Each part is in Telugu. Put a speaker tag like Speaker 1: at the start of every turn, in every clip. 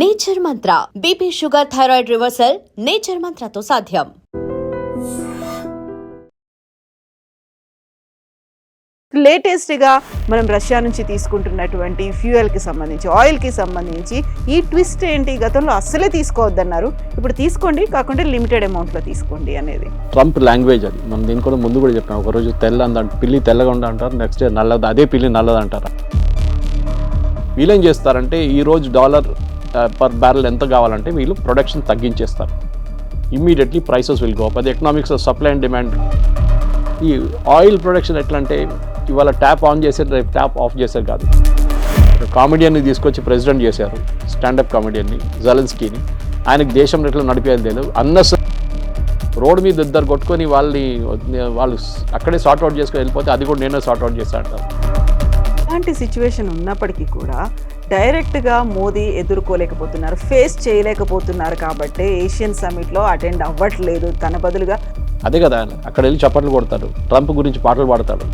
Speaker 1: Nature Mantra BP sugar thyroid reversal Nature మంత్రతో సాధ్యం.
Speaker 2: లేటెస్ట్గా మనం రష్యా నుంచి తీసుకుంటున్నటువంటి ఫ్యూయల్కి సంబంధించి ఆయిల్కి సంబంధించి ఈ ట్విస్ట్ ఏంటి? గతంలో అస్సలే తీసుకోవద్దన్నారు. ఇప్పుడు తీసుకోండి కాకుండా లిమిటెడ్ అమౌంట్లో తీసుకోండి అనేది.
Speaker 3: ట్రంప్ లాంగ్వేజ్ అది. మనం దీని కూడా ముందు కూడా చెప్పాం ఒకరోజు తెల్ల అందంట పిల్లి తెల్లగా ఉండ అంటారు నెక్స్ట్ డే నల్లది అదే పిల్లి నల్లది అంటారు వీళ్ళు చేస్తారంటే ఈ రోజు డాలర్ Uh, పర్ బ్యారెల్ ఎంత కావాలంటే వీళ్ళు production తగ్గించేస్తారు. Immediately prices will go up అది ఎకనామిక్స్ సప్లై అండ్ డిమాండ్ ఈ ఆయిల్ ప్రొడక్షన్ ఎట్లా అంటే ఇవాళ ట్యాప్ ఆన్ చేశారు రేపు ట్యాప్ ఆఫ్ చేశారు కాదు. కామెడియన్ని తీసుకొచ్చి ప్రెసిడెంట్ చేశారు స్టాండప్ కామెడియన్ని జలెన్స్కీని ఆయనకు దేశం ఎట్లా నడిపేది లేదు. అన్న రోడ్ మీద ఇద్దరు కొట్టుకొని వాళ్ళని వాళ్ళు అక్కడే సార్ట్ అవుట్ చేసుకొని వెళ్ళిపోతే అది కూడా నేనే సార్ట్ అవుట్ చేస్తా అంటారు.
Speaker 2: ఇలాంటి సిచ్యువేషన్ ఉన్నప్పటికీ కూడా డైరెక్ట్గా మోదీ ఎదుర్కోలేకపోతున్నారు ఫేస్ చేయలేకపోతున్నారు కాబట్టి ఏషియన్ సమిట్లో అటెండ్ అవ్వట్లేదు తన బదులుగా.
Speaker 3: అదే కదా అక్కడ వెళ్ళి చప్పట్లు కొడతాడు ట్రంప్ గురించి పాటలు పాడతాడు.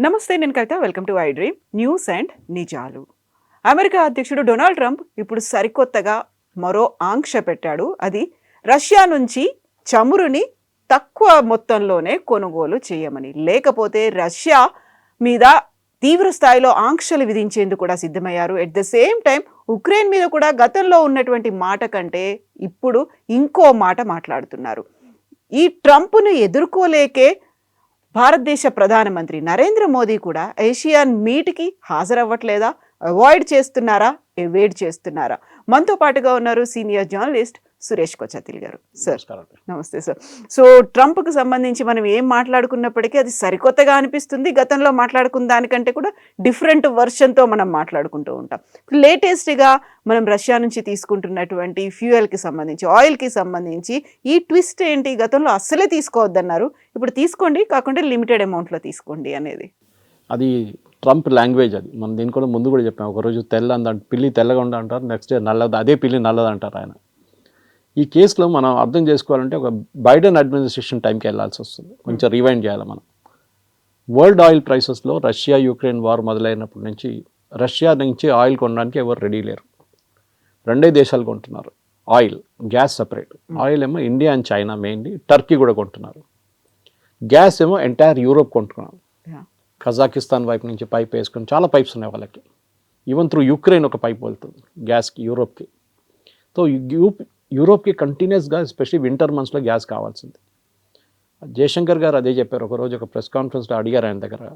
Speaker 2: నమస్తే నేను Kavitha welcome to I Dream News and నిజాలు. అమెరికా అధ్యక్షుడు డొనాల్డ్ ట్రంప్ ఇప్పుడు సరికొత్తగా మరో ఆంక్ష పెట్టాడు అది రష్యా నుంచి చమురుని తక్కువ మొత్తంలోనే కొనుగోలు చేయమని. లేకపోతే రష్యా మీద తీవ్ర స్థాయిలో ఆంక్షలు విధించేందుకు కూడా సిద్ధమయ్యారు. At the same time Ukraine మీద కూడా గతంలో ఉన్నటువంటి మాట కంటే ఇప్పుడు ఇంకో మాట మాట్లాడుతున్నారు. ఈ ట్రంప్ను ఎదుర్కోలేకే భారతదేశ ప్రధానమంత్రి నరేంద్ర మోదీ కూడా ఏషియన్ మీట్కి హాజరవ్వట్లేదా? అవాయిడ్ చేస్తున్నారా? ఎవేడ్ చేస్తున్నారా? మనతో పాటుగా ఉన్నారు సీనియర్ జర్నలిస్ట్ సురేష్ కొచ్చతిల్ గారు సార్. నమస్తే సార్. సో ట్రంప్కి సంబంధించి మనం ఏం మాట్లాడుకున్నప్పటికీ అది సరికొత్తగా అనిపిస్తుంది. గతంలో మాట్లాడుకున్న దానికంటే కూడా డిఫరెంట్ వర్షన్తో మనం మాట్లాడుకుంటూ ఉంటాం. లేటెస్ట్గా మనం రష్యా నుంచి తీసుకుంటున్నటువంటి ఫ్యూయల్కి సంబంధించి ఆయిల్కి సంబంధించి ఈ ట్విస్ట్ ఏంటి? గతంలో అస్సలే తీసుకోవద్దన్నారు. ఇప్పుడు తీసుకోండి కాకుండా లిమిటెడ్ అమౌంట్లో తీసుకోండి అనేది.
Speaker 3: అది ట్రంప్ లాంగ్వేజ్ అది. మనం దీని కూడా ముందు కూడా చెప్పాం. ఒకరోజు తెల్ల అందంట పిల్లి తెల్లగా ఉండ అంటారు నెక్స్ట్ డే నల్లది అదే పిల్లి నల్లది అంటారు ఆయన. ఈ కేసులో మనం అర్థం చేసుకోవాలంటే ఒక బైడెన్ అడ్మినిస్ట్రేషన్ టైంకి వెళ్ళాల్సి వస్తుంది. కొంచెం రివైండ్ చేయాలి మనం. వరల్డ్ ఆయిల్ ప్రైసెస్లో రష్యా యుక్రెయిన్ వార్ మొదలైనప్పటి నుంచి రష్యా నుంచి ఆయిల్ కొనడానికి ఎవరు రెడీ లేరు. రెండే దేశాలు కొంటున్నారు. ఆయిల్ గ్యాస్ సపరేట్ ఆయిల్ ఏమో India and China mainly Turkey కూడా కొంటున్నారు. గ్యాస్ ఏమో ఎంటైర్ యూరోప్ కొంటున్నారు. కజాకిస్తాన్ వైపు నుంచి పైప్ వేసుకొని చాలా పైప్స్ ఉన్నాయి వాళ్ళకి. ఈవెన్ త్రూ యుక్రెయిన్ ఒక పైప్ వెళ్తుంది. గ్యాస్కి యూరోప్కి సో యూ- యూరోప్కి కంటిన్యూస్గా ఎస్పెషలీ వింటర్ మంత్స్లో గ్యాస్ కావాల్సింది. జయశంకర్ గారు అదే చెప్పారు. ఒకరోజు ఒక ప్రెస్ కాన్ఫరెన్స్లో అడిగారు ఆయన దగ్గర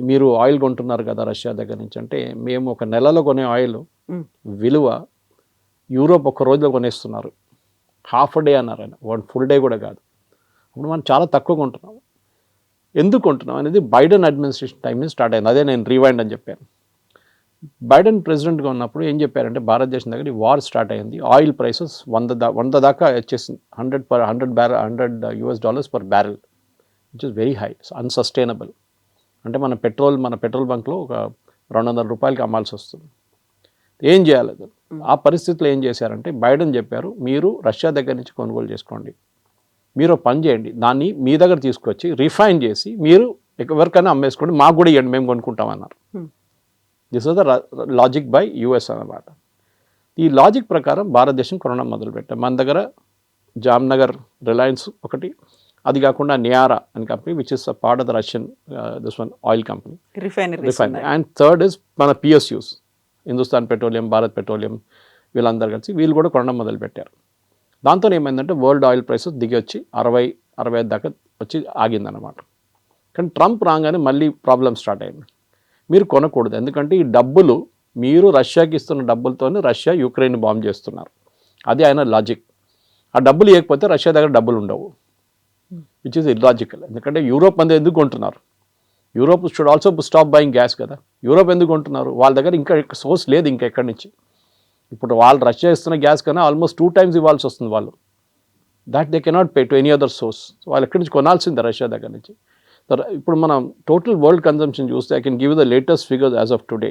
Speaker 3: మీరు ఆయిల్ కొంటున్నారు కదా రష్యా దగ్గర నుంచి? అంటే మేము ఒక నెలలో కొనే ఆయిల్. విలువ యూరోప్ ఒక రోజులో కొనేస్తున్నారు. హాఫ్ డే అన్నారు ఆయన. వన్ ఫుల్ డే కూడా కాదు. అప్పుడు మనం చాలా తక్కువ కొంటున్నాం. ఎందుకు కొంటున్నాం? అనేది బైడెన్ అడ్మినిస్ట్రేషన్ టైం నుంచి స్టార్ట్ అయింది. అదే నేను రీవైండ్ అని చెప్పాను. బైడెన్ ప్రెసిడెంట్గా ఉన్నప్పుడు ఏం చెప్పారంటే భారతదేశం దగ్గర ఈ వార్ స్టార్ట్ అయింది. ఆయిల్ ప్రైసెస్ వంద దా వంద దాకా వచ్చేసింది. Hundred per hundred barrel hundred US dollars per barrel which is very high unsustainable అంటే మన పెట్రోల్ మన పెట్రోల్ బంక్లో ఒక రెండు వందల రూపాయలకి అమ్మాల్సి వస్తుంది. ఏం చేయాలి? ఆ పరిస్థితిలో ఏం చేశారంటే బైడెన్ చెప్పారు మీరు రష్యా దగ్గర నుంచి కొనుగోలు చేసుకోండి. మీరు పని చేయండి. దాన్ని మీ దగ్గర తీసుకొచ్చి రిఫైన్ చేసి మీరు ఎవరికైనా అమ్మేసుకోండి. మాకు కూడా ఇవ్వండి మేము కొనుక్కుంటామన్నారు. This is the logic by US అన్నమాట ఈ లాజిక్ ప్రకారం భారతదేశం కొనడం మొదలుపెట్టాం మన దగ్గర జామ్నగర్ రిలయన్స్ ఒకటి అది కాకుండా నియారా అని company which is a part of the Russian this one oil company
Speaker 2: refinery
Speaker 3: refine and third is మన PSUs Hindustan Petroleum Bharat Petroleum వీళ్ళందరూ కలిసి వీళ్ళు కూడా కొనడం మొదలుపెట్టారు దాంతో ఏమైందంటే వరల్డ్ ఆయిల్ ప్రైసెస్ దిగి వచ్చి అరవై అరవై ఐదు దాకా వచ్చి ఆగిందన్నమాట. కానీ ట్రంప్ రాగానే మళ్ళీ ప్రాబ్లం స్టార్ట్ అయింది. మీరు కొనకూడదు. ఎందుకంటే ఈ డబ్బులు మీరు రష్యాకి ఇస్తున్న డబ్బులతోనే రష్యా యుక్రెయిన్ బాంబ్ చేస్తున్నారు. అది ఆయన లాజిక్. ఆ డబ్బులు ఇవ్వకపోతే రష్యా దగ్గర డబ్బులు ఉండవు. విచ్ ఇస్ ఇల్లాజికల్ ఎందుకంటే యూరోప్ అంతా ఎందుకు కొంటున్నారు? Europe should also stop buying gas కదా. యూరోప్ ఎందుకు కొంటున్నారు? వాళ్ళ దగ్గర ఇంకా సోర్స్ లేదు ఇంకా ఎక్కడి నుంచి? ఇప్పుడు వాళ్ళు రష్యా ఇస్తున్న గ్యాస్ కన్నా ఆల్మోస్ట్ టూ టైమ్స్ ఇవ్వాల్సి వస్తుంది వాళ్ళు. That they cannot pay to any other source వాళ్ళు ఎక్కడి నుంచి కొనాల్సిందే రష్యా దగ్గర నుంచి? ఇప్పుడు మనం టోటల్ వరల్డ్ కన్జంప్షన్ చూస్తే I can give the latest figures as of today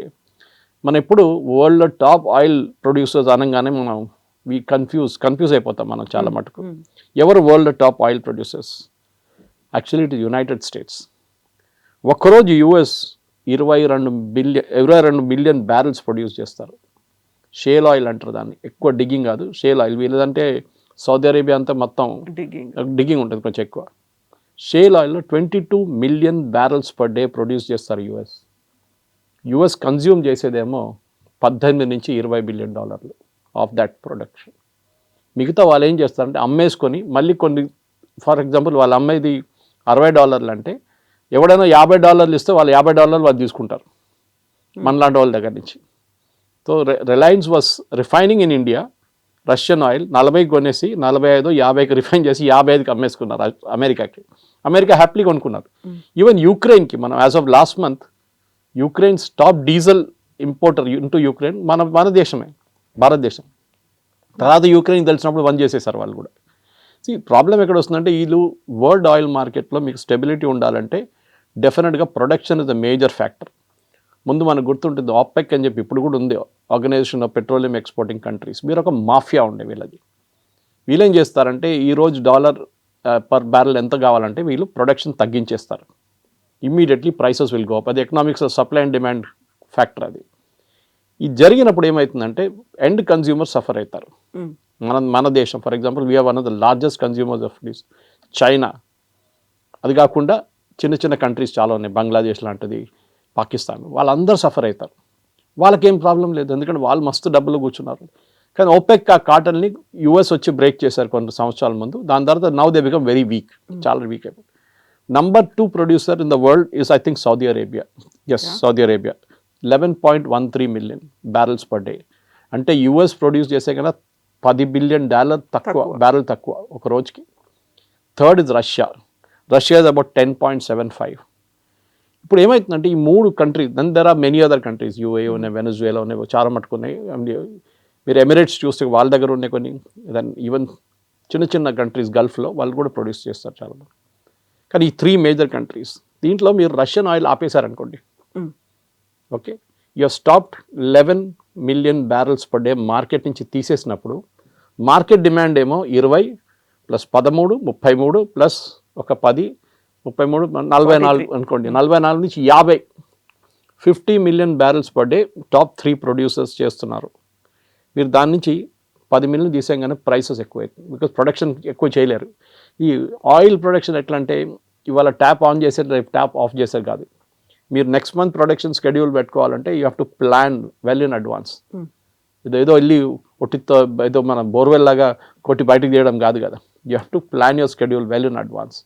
Speaker 3: మన ఇప్పుడు వరల్డ్లో టాప్ ఆయిల్ ప్రొడ్యూసర్స్ అనగానే మనం వీ కన్ఫ్యూజ్ కన్ఫ్యూజ్ అయిపోతాం మనం చాలా మటుకు. ఎవరు world top oil producers actually it is United States ఒక్కరోజు యుఎస్ ఇరవై రెండు బిలియన్ ఇరవై రెండు బిలియన్ బ్యారెల్స్ ప్రొడ్యూస్ చేస్తారు. షేల్ ఆయిల్ అంటారు దాన్ని. ఎక్కువ డిగ్గింగ్ కాదు. షేల్ ఆయిల్ వీళ్ళదంటే సౌదీ అరేబియా అంతా మొత్తం
Speaker 2: డిగ్గింగ్
Speaker 3: డిగ్గింగ్ ఉంటుంది కొంచెం ఎక్కువ. షేల్ ఆయిల్లో twenty two million barrels per day produce చేస్తారు యుఎస్. యుఎస్ కన్జ్యూమ్ చేసేదేమో పద్దెనిమిది నుంచి ఇరవై బిలియన్ డాలర్లు ఆఫ్ దట్ ప్రొడక్షన్. మిగతా వాళ్ళు ఏం చేస్తారంటే అమ్మేసుకొని మళ్ళీ కొన్ని ఫర్ ఎగ్జాంపుల్ వాళ్ళు అమ్మేది అరవై డాలర్లు అంటే ఎవడైనా యాభై డాలర్లు ఇస్తే వాళ్ళు యాభై డాలర్లు వాళ్ళు తీసుకుంటారు మనలాంటి వాళ్ళ దగ్గర నుంచి. So Reliance was refining in India Russian oil నలభైకి కొనేసి నలభై ఐదు యాభైకి రిఫైన్ చేసి యాభై ఐదుకి అమ్మేసుకున్నారు అమెరికాకి. అమెరికా హ్యాపీగా కొనుక్కున్నారు ఈవెన్ యూక్రెయిన్కి మనం as of last month Ukraine top diesel importer into Ukraine మన మన దేశమే భారతదేశం. తర్వాత యూక్రెయిన్ తెలిసినప్పుడు బంద్ చేసేసారు వాళ్ళు కూడా. సీ ప్రాబ్లం ఎక్కడ వస్తుందంటే వీళ్ళు వరల్డ్ ఆయిల్ మార్కెట్లో మీకు స్టెబిలిటీ ఉండాలంటే డెఫినెట్గా production is the major factor ముందు మనకు గుర్తుంటుంది ఆపెక్ అని చెప్పి ఇప్పుడు కూడా ఉంది organisation of petroleum exporting countries మీరు ఒక మాఫియా ఉండే వీళ్ళది. వీళ్ళు ఏం చేస్తారంటే ఈరోజు డాలర్ పర్ బ్యారెల్ ఎంత కావాలంటే వీళ్ళు production తగ్గించేస్తారు. Immediately prices will go up అది economics supply and demand factor అది. ఇది జరిగినప్పుడు ఏమవుతుందంటే ఎండ్ కన్జ్యూమర్ సఫర్ అవుతారు. మన మన దేశం for example we're one of the largest consumers of this China అది కాకుండా చిన్న చిన్న కంట్రీస్ చాలా ఉన్నాయి. బంగ్లాదేశ్ లాంటిది పాకిస్తాన్ వాళ్ళందరూ సఫర్ అవుతారు. వాళ్ళకేం ప్రాబ్లం లేదు. ఎందుకంటే వాళ్ళు మస్తు డబ్బులు కూర్చున్నారు. కానీ ఓపెక్ ఆ కాటన్ని యుఎస్ వచ్చి బ్రేక్ చేశారు కొన్ని సంవత్సరాల ముందు. దాని తర్వాత now they become very weak చాలా వీక్ అయిపోయింది number two producer in the world is I think Saudi Arabia yes Saudi Arabia eleven point one three million barrels per day అంటే యుఎస్ ప్రొడ్యూస్ చేసే కన్నా పది బిలియన్ డాలర్ తక్కువ. బ్యారెల్ తక్కువ ఒక రోజుకి. Third is Russia Russia is about ten point seven five ఇప్పుడు ఏమవుతుందంటే ఈ మూడు countries then there are many other countries UAE ఉన్నాయి వెనజువేలా ఉన్నాయి చాలా And మీరు ఎమిరేట్స్ చూస్తే వాళ్ళ దగ్గర ఉన్నాయి కొన్ని దెన్ ఈవెన్ చిన్న చిన్న కంట్రీస్ గల్ఫ్లో వాళ్ళు కూడా ప్రొడ్యూస్ చేస్తారు చాలా కానీ ఈ త్రీ మేజర్ కంట్రీస్ దీంట్లో మీరు Russian oil ఆపేశారనుకోండి. Okay you stopped eleven million barrels per day market నుంచి తీసేసినప్పుడు మార్కెట్ డిమాండ్ ఏమో ఇరవై ప్లస్ పదమూడు ముప్పై మూడు ప్లస్ ఒక పది ముప్పై మూడు నలభై నాలుగు అనుకోండి. నలభై నాలుగు నుంచి యాభై. Fifty million barrels per day top three producers చేస్తున్నారు. మీరు దాని నుంచి పది మిలియన్ తీసేయగానే ప్రైసెస్ ఎక్కువ బికాస్ ప్రొడక్షన్ ఎక్కువ చేయలేరు. ఈ ఆయిల్ ప్రొడక్షన్ ఎట్లా అంటే ఇవాళ ట్యాప్ ఆన్ చేసేది రేపు ట్యాప్ ఆఫ్ చేసేది కాదు. మీరు నెక్స్ట్ మంత్ ప్రొడక్షన్ షెడ్యూల్ పెట్టుకోవాలంటే you have to plan well in advance ఇది ఏదో వెళ్ళి ఒట్టితో ఏదో మన బోర్వెల్ లాగా కొట్టి బయటకు తీయడం కాదు కదా. You have to plan your schedule well in advance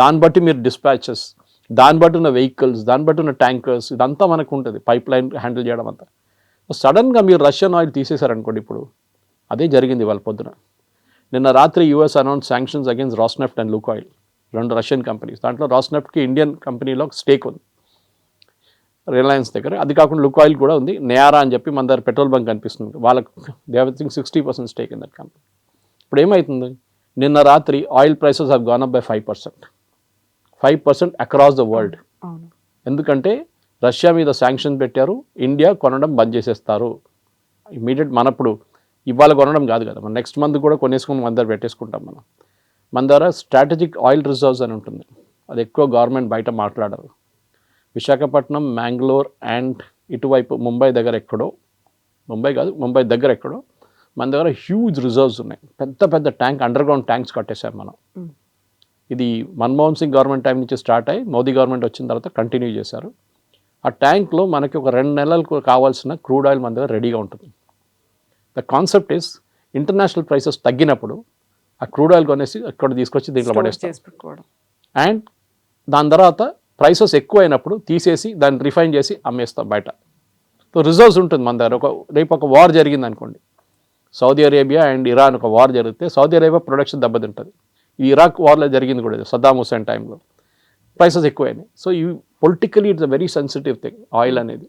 Speaker 3: దాన్ని బట్టి మీరు డిస్పాచెస్ దాన్ని బట్టి ఉన్న వెహికల్స్ దాన్ని బట్టి ఉన్న ట్యాంకర్స్ ఇదంతా మనకు ఉంటుంది. పైప్ లైన్ హ్యాండిల్ చేయడం అంతా. సడన్గా మీరు రష్యన్ ఆయిల్ తీసేశారనుకోండి ఇప్పుడు అదే జరిగింది వాళ్ళ పొద్దున. నిన్న రాత్రి US announce sanctions against Rosneft and Lukoil రెండు రష్యన్ కంపెనీస్. దాంట్లో రాస్నెఫ్ట్కి ఇండియన్ కంపెనీలో స్టేక్ ఉంది. రిలయన్స్ దగ్గర. అది కాకుండా లుక్ ఆయిల్ కూడా ఉంది. నేయారా అని చెప్పి మన దగ్గర పెట్రోల్ బంక్ కనిపిస్తుంది. వాళ్ళకి they think sixty percent stake in that company ఇప్పుడు ఏమవుతుంది నిన్న రాత్రి oil prices have gone up by five percent five percent across the world ఎందుకంటే రష్యా మీద శాంక్షన్ పెట్టారు ఇండియా కొనడం బంద్ చేసేస్తారు. ఇమీడియట్ మనప్పుడు ఇవాళ కొనడం కాదు కదా మన నెక్స్ట్ మంత్ కూడా కొనేసుకుని మన దగ్గర పెట్టేసుకుంటాం మనం. మన దగ్గర స్ట్రాటజిక్ ఆయిల్ రిజర్వ్స్ అని ఉంటుంది అది ఎక్కువ గవర్నమెంట్ బయట మాట్లాడరు విశాఖపట్నం మ్యాంగ్లోర్ అండ్ ఇటువైపు ముంబై దగ్గర ఎక్కడో ముంబై కాదు ముంబై దగ్గర ఎక్కడో మన దగ్గర హ్యూజ్ రిజర్వ్స్ ఉన్నాయి. పెద్ద పెద్ద ట్యాంక్ అండర్ గ్రౌండ్ ట్యాంక్స్ కట్టేశాం మనం.
Speaker 2: Mm.
Speaker 3: ఇది మన్మోహన్ సింగ్ గవర్నమెంట్ టైం నుంచి స్టార్ట్ అయ్యి మోదీ గవర్నమెంట్ వచ్చిన తర్వాత కంటిన్యూ చేశారు. ఆ ట్యాంక్లో మనకి ఒక రెండు నెలలకు కావాల్సిన క్రూడ్ ఆయిల్ మన దగ్గర రెడీగా ఉంటుంది. The concept is international prices తగ్గినప్పుడు ఆ క్రూడ్ ఆయిల్ కొనేసి అక్కడ తీసుకొచ్చి దీంట్లో పడేస్తాం. అండ్ దాని తర్వాత ప్రైసెస్ ఎక్కువ అయినప్పుడు తీసేసి దాన్ని రిఫైన్ చేసి అమ్మేస్తాం బయట. సో రిజర్వ్స్ ఉంటుంది మన దగ్గర. ఒక రేపు ఒక వార్ జరిగింది అనుకోండి. సౌదీ అరేబియా అండ్ ఇరాన్ ఒక వార్ జరిగితే సౌదీ అరేబియా ప్రొడక్షన్ దెబ్బతింటుంది. ఈ ఇరాక్ వార్లో జరిగింది కూడా సద్దాం హుసేన్ టైంలో ప్రైసెస్ ఎక్కువైనాయి. సో ఈ politically it's a very sensitive thing oil అనేది.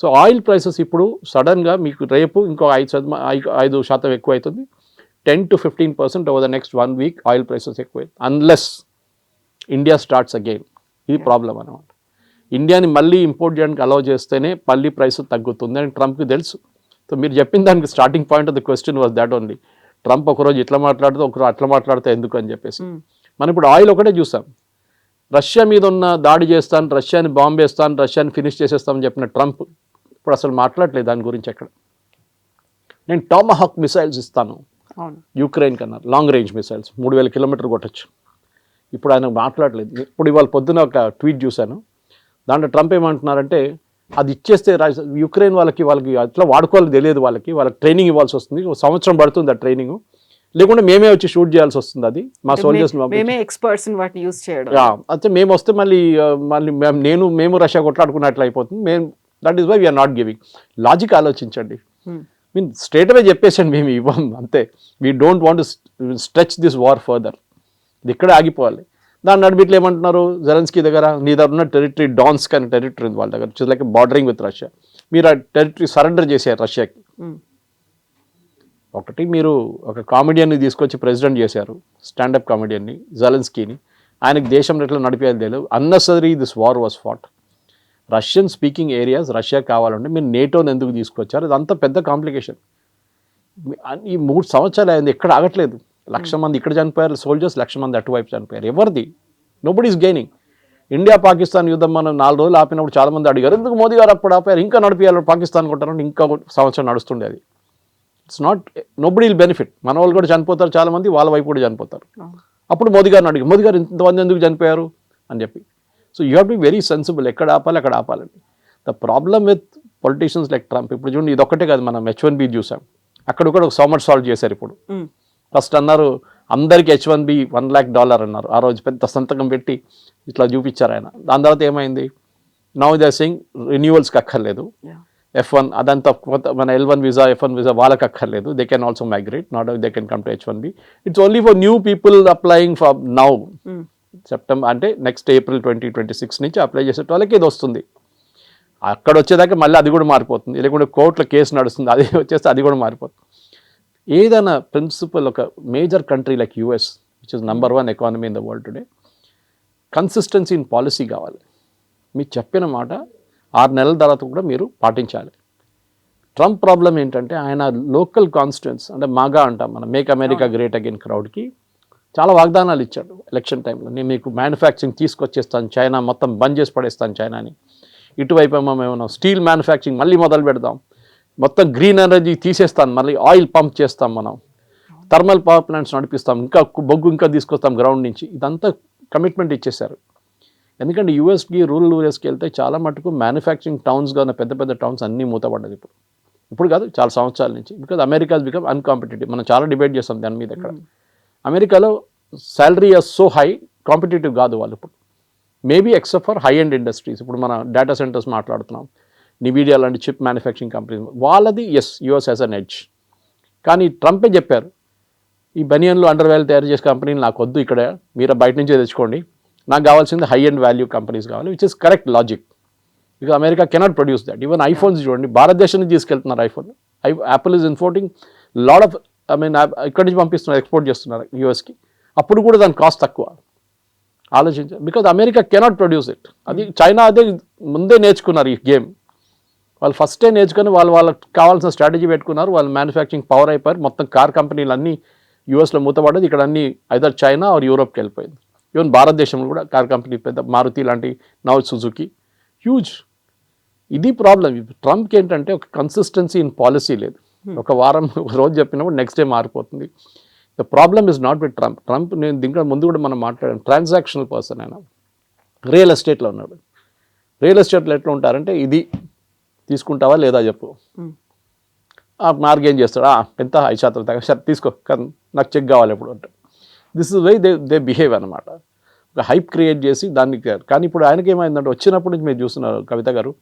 Speaker 3: సో ఆయిల్ ప్రైసెస్ ఇప్పుడు సడన్గా మీకు రేపు ఇంకో ఐదు శాతం ఐదు శాతం ఎక్కువ అవుతుంది ten to fifteen percent over the next one week oil prices ఎక్కువ అన్లెస్ ఇండియా స్టార్ట్స్ అగైన్ ఇది ప్రాబ్లం అనమాట ఇండియాని మళ్ళీ ఇంపోర్ట్ చేయడానికి అలౌ చేస్తేనే మళ్ళీ ప్రైస్ తగ్గుతుంది అని ట్రంప్కి తెలుసు. సో మీరు చెప్పిన దానికి starting point of the question was that only Trump ఒకరోజు ఇట్లా మాట్లాడితే ఒకరోజు అట్లా మాట్లాడితే ఎందుకు అని చెప్పేసి.
Speaker 2: Mm.
Speaker 3: మనం ఇప్పుడు ఆయిల్ ఒకటే చూసాం. రష్యా మీద ఉన్న దాడి చేస్తాను రష్యాని బాంబు వేస్తాను రష్యాని ఫినిష్ చేసేస్తామని చెప్పిన ట్రంప్ ఇప్పుడు అసలు మాట్లాడలేదు దాని గురించి ఎక్కడ? నేను టామహాక్ మిసైల్స్ ఇస్తాను. యూక్రెయిన్ కన్నా లాంగ్ రేంజ్ మిసైల్స్ మూడు వేల కిలోమీటర్ కొట్టచ్చు. ఇప్పుడు ఆయన మాట్లాడలేదు. ఇప్పుడు ఇవాళ పొద్దున ఒక ట్వీట్ చూశాను. దాంట్లో ట్రంప్ ఏమంటున్నారంటే అది ఇచ్చేస్తే యుక్రెయిన్ వాళ్ళకి వాళ్ళకి అట్లా వాడుకోవాలి తెలియదు వాళ్ళకి వాళ్ళకి ట్రైనింగ్ ఇవ్వాల్సి వస్తుంది. ఒక సంవత్సరం పడుతుంది ఆ ట్రైనింగ్ లేకుంటే మేమే వచ్చి షూట్ చేయాల్సి వస్తుంది అది. మా సోల్జర్స్
Speaker 2: మేమే ఎక్స్పర్ట్స్ వాటిని యూజ్ చేయడం.
Speaker 3: అయితే మేము వస్తే మళ్ళీ మళ్ళీ మేము- నేను మేము రష్యా కొట్లాడుకున్నట్లు అయిపోతుంది. మేము that is why we're not giving logic ఆలోచించండి. మీన్ స్ట్రేట్ అవే చెప్పేసండి మేము ఇవ్వం అంతే. We don't want stretch this war further ఇది ఇక్కడే ఆగిపోవాలి. దాని నడిమిట్లు ఏమంటున్నారు? జెలెన్స్కీ దగ్గర నీ దగ్గర ఉన్న టెరిటరీ డాన్స్ కానీ టెరిటరీ ఉంది వాళ్ళ దగ్గర లైక్ బార్డరింగ్ విత్ రష్యా మీరు ఆ టెరిటరీ సరెండర్ చేశారు రష్యాకి. ఒకటి మీరు ఒక కామెడియన్ని తీసుకొచ్చి ప్రెసిడెంట్ చేశారు స్టాండప్ కామెడియన్ని జలెన్స్కీని. ఆయనకు దేశం ఎట్లా నడిపేది తెలియదు. Unnecessary this war was fought Russian speaking areas Russia కావాలంటే మీరు నేటోని ఎందుకు తీసుకొచ్చారు? ఇదంతా పెద్ద కాంప్లికేషన్ ఈ మూడు సంవత్సరాలు అయింది ఎక్కడ ఆగట్లేదు. లక్ష మంది ఇక్కడ చనిపోయారు సోల్జర్స్ లక్ష మంది అటువైపు చనిపోయారు. ఎవరిది? Nobody is gaining India Pakistan యుద్ధం మనం నాలుగు రోజులు ఆపినప్పుడు చాలామంది అడిగారు ఎందుకు మోదీ గారు అప్పుడు ఆపారు? ఇంకా నడిపించాలి పాకిస్తాన్ కొట్టారంటే ఇంకా సంవత్సరం నడుస్తుండేది. It's not nobody will benefit మన వాళ్ళు కూడా చనిపోతారు చాలా మంది వాళ్ళ వైపు కూడా చనిపోతారు. అప్పుడు మోదీ గారిని అడిగి మోదీ గారు ఇంతమంది ఎందుకు చనిపోయారు? అని చెప్పి. So you have to very sensible ఎక్కడ ఆపాలి అక్కడ ఆపాలండి. The problem with politicians like Trump ఇప్పుడు చూడండి ఇది ఒక్కటే కాదు మనం హెచ్ వన్ బి చూసాం. అక్కడ కూడా ఒక సోమర్ సాల్వ్ చేశారు ఇప్పుడు. ఫస్ట్ అన్నారు అందరికి H one B one lakh dollar అన్నారు. ఆ రోజు పెద్ద సంతకం పెట్టి ఇట్లా చూపించారు ఆయన. దాని తర్వాత ఏమైంది? నౌ దే సింగ్ రెన్యూవల్స్కి అక్కర్లేదు. ఎఫ్ వన్ అదంతా కొత్త మన L one visa F one visa వాళ్ళకి అక్కర్లేదు. They can also migrate not they can come to H one B it's only for new people applying for now. September అంటే next April twenty twenty six నుంచి అప్లై చేసే వాళ్ళకి ఇది వస్తుంది. అక్కడ వచ్చేదాకా మళ్ళీ అది కూడా మారిపోతుంది. లేకుంటే కోర్టులో కేసు నడుస్తుంది అది వచ్చేస్తే అది కూడా మారిపోతుంది. ఏదైనా ప్రిన్సిపల్ ఒక major country like US which is number one economy in the world today consistency in policy కావాలి. మీరు చెప్పిన మాట ఆరు నెలల తర్వాత కూడా మీరు పాటించాలి. ట్రంప్ ప్రాబ్లం ఏంటంటే ఆయన లోకల్ కాన్స్టిట్యున్స్ అంటే మాగా అంటాం మనం మేక్ అమెరికా గ్రేట్ అగైన్ క్రౌడ్కి చాలా వాగ్దానాలు ఇచ్చాడు ఎలక్షన్ టైంలో. నేను మీకు మ్యానుఫ్యాక్చరింగ్ తీసుకొచ్చేస్తాను చైనా మొత్తం బంద్ చేసి పడేస్తాను చైనాని ఇటువైపు ఏమో మేము స్టీల్ మ్యానుఫ్యాక్చరింగ్ మళ్ళీ మొదలు పెడదాం. మొత్తం గ్రీన్ ఎనర్జీ తీసేస్తాను మళ్ళీ ఆయిల్ పంప్ చేస్తాం మనం. థర్మల్ పవర్ ప్లాంట్స్ నడిపిస్తాం ఇంకా బొగ్గు ఇంకా తీసుకొస్తాం గ్రౌండ్ నుంచి. ఇదంతా కమిట్మెంట్ ఇచ్చేశారు. ఎందుకంటే యూఎస్కి రూరల్ ఏరియాస్కి వెళ్తే చాలా మటుకు మ్యానుఫ్యాక్చరింగ్ టౌన్స్గా ఉన్న పెద్ద పెద్ద టౌన్స్ అన్నీ మూతపడ్డది ఇప్పుడు. ఇప్పుడు కాదు చాలా సంవత్సరాల నుంచి. బికాజ్ అమెరికా బికమ్ అన్కాంపిటేటివ్ మనం చాలా డిబేట్ చేస్తాం దాని మీద ఇక్కడ. అమెరికాలో శాలరీ సో హై కాంపిటేటివ్ కాదు వాళ్ళు ఇప్పుడు. Maybe except for high end industries ఇప్పుడు మన డేటా సెంటర్స్ మాట్లాడుతున్నాం. నివీడియా లాంటి చిప్ మ్యానుఫ్యాక్చరింగ్ కంపెనీస్ వాళ్ళది yes US has an edge కానీ ట్రంపే చెప్పారు ఈ బనియన్లు అండర్వేల్ తయారు చేసే కంపెనీలు నాకు వద్దు ఇక్కడ. మీరు బయట నుంచే తెచ్చుకోండి. నాకు కావాల్సింది హై అండ్ వాల్యూ కంపెనీస్ కావాలి విచ్ ఇస్ కరెక్ట్ లాజిక్ ఇక America cannot produce that even iPhones చూడండి భారతదేశం నుంచి తీసుకెళ్తున్నారు iPhone I Apple is importing lot of I mean ఇక్కడి నుంచి పంపిస్తున్నారు ఎక్స్పోర్ట్ చేస్తున్నారు యూఎస్కి అప్పుడు కూడా దాని కాస్ట్ తక్కువ. ఆలోచించారు because America cannot produce it అది చైనా అదే ముందే నేర్చుకున్నారు ఈ గేమ్ వాళ్ళు ఫస్టే నేర్చుకొని వాళ్ళు వాళ్ళకి కావాల్సిన స్ట్రాటజీ పెట్టుకున్నారు వాళ్ళు మ్యానుఫ్యాక్చరింగ్ పవర్ అయిపోయారు. మొత్తం కార్ కంపెనీలు అన్నీ యూఎస్లో మూతపడ్డది. ఇక్కడ అన్ని ఐదర్ చైనా ఆర్ యూరోప్కి వెళ్ళిపోయింది. ఈవెన్ భారతదేశంలో కూడా కార్ కంపెనీ పెద్ద మారుతి లాంటి నవ్ సుజుకి. హ్యూజ్ ఇది ప్రాబ్లం ట్రంప్కి ఏంటంటే ఒక కన్సిస్టెన్సీ ఇన్ పాలసీ లేదు. ఒక వారం ఒక రోజు చెప్పినప్పుడు నెక్స్ట్ డే మారిపోతుంది. The problem is not with Trump Trump నేను దీంట్లో ముందు కూడా మనం మాట్లాడాను. ట్రాన్సాక్షనల్ పర్సన్ ఆయన. రియల్ ఎస్టేట్లో ఉన్నాడు. రియల్ ఎస్టేట్లో ఎట్లా ఉంటారంటే ఇది తీసుకుంటావా లేదా చెప్పు.
Speaker 2: Hmm.
Speaker 3: ఏం చేస్తాడు? "ఆ, ఎంత? ఐదు శాతం తగ్గ తీసుకో. నాకు చెక్ కావాలి ఎప్పుడు అంటే. This is why they they behave అనమాట ఒక హైప్ క్రియేట్ చేసి దాన్ని కానీ ఇప్పుడు ఆయనకి ఏమైందంటే వచ్చినప్పటి నుంచి మీరు చూస్తున్నారు కవిత గారు.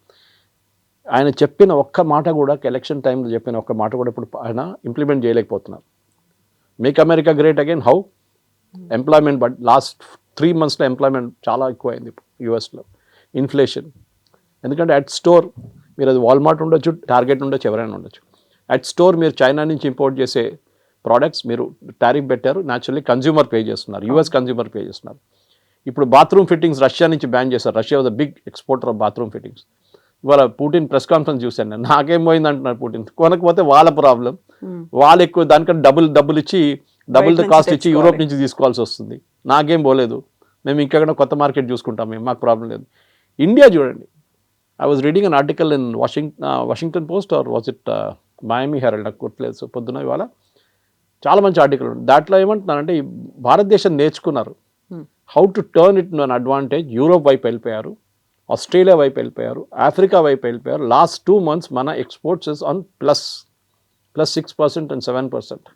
Speaker 3: ఆయన చెప్పిన ఒక్క మాట కూడా ఎలక్షన్ టైంలో చెప్పిన ఒక్క మాట కూడా ఇప్పుడు ఆయన ఇంప్లిమెంట్ చేయలేకపోతున్నారు. Make America great again how employment but last three మంత్స్లో ఎంప్లాయ్మెంట్ చాలా ఎక్కువ అయింది యూఎస్లో ఇన్ఫ్లేషన్ ఎందుకంటే అట్ స్టోర్ మీరు అది వాల్మార్ట్ ఉండొచ్చు టార్గెట్ ఉండొచ్చు ఎవరైనా ఉండొచ్చు. అట్ స్టోర్ మీరు చైనా నుంచి ఇంపోర్ట్ చేసే ప్రోడక్ట్స్ మీరు టారిఫ్ పెట్టారు న్యాచురల్లీ కన్జ్యూమర్ పే చేస్తున్నారు యూఎస్ కన్జ్యూమర్ పే చేస్తున్నారు. ఇప్పుడు బాత్రూమ్ ఫిట్టింగ్స్ రష్యా నుంచి బ్యాన్ చేశారు. Russia was the big exporter of bathroom fittings ఇవాళ పుటిన్ ప్రెస్ కాన్ఫరెన్స్ చూశాను నేను. నాకేం పోయింది అంటున్నారు పుటిన్ కొనకపోతే వాళ్ళ ప్రాబ్లం వాళ్ళు ఎక్కువ దానికంటే డబుల్ డబ్బులు ఇచ్చి డబుల్ ద కాస్ట్ ఇచ్చి యూరోప్. నుంచి తీసుకోవాల్సి వస్తుంది. నాకేం పోలేదు. మేము ఇంకెక్కడ కొత్త మార్కెట్ చూసుకుంటాం. మేము మాకు ప్రాబ్లం లేదు. ఇండియా చూడండి. I was reading an article in washing Washington Post or was it Miami Herald నాకు గుర్తులేదు. పొద్దున ఇవాళ చాలా మంచి ఆర్టికల్ ఉంది. దాంట్లో ఏమంటున్నారంటే ఈ భారతదేశం నేర్చుకున్నారు. How to turn it an advantage Europe వైపు వెళ్ళిపోయారు. ఆస్ట్రేలియా వైపు వెళ్ళిపోయారు. ఆఫ్రికా వైపు వెళ్ళిపోయారు. లాస్ట్ టూ మంత్స్ మన exports is on plus plus six percent and seven percent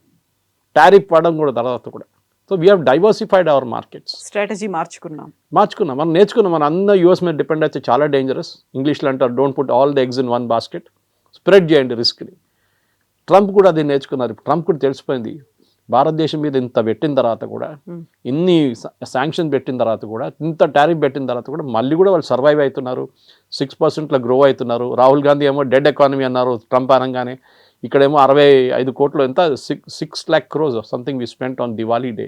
Speaker 3: tariff పడడం కూడా తర్వాత కూడా. So we have diversified our markets
Speaker 2: strategy మార్చుకున్నాం.
Speaker 3: మార్చుకున్నాం. మనం నేర్చుకున్నాం. మన అన్న యూఎస్ మీద డిపెండ్ అయితే చాలా డేంజరస్ ఇంగ్లీష్లో అంటారు don't put all the eggs in one basket spread చేయండి రిస్క్ని ట్రంప్ కూడా అది నేర్చుకున్నారు. ట్రంప్ కూడా తెలిసిపోయింది. భారతదేశం మీద ఇంత పెట్టిన తర్వాత కూడా ఇన్ని శాంక్షన్ పెట్టిన తర్వాత కూడా ఇంత టారిఫ్ పెట్టిన తర్వాత కూడా మళ్ళీ కూడా వాళ్ళు సర్వైవ్ అవుతున్నారు. సిక్స్ పర్సెంట్లో గ్రో అవుతున్నారు. రాహుల్ గాంధీ ఏమో డెడ్ ఎకానమీ అన్నారు ట్రంప్ అనగానే. ఇక్కడేమో అరవై ఐదు కోట్లు ఎంత? Six six lakh crores something we spent on Diwali day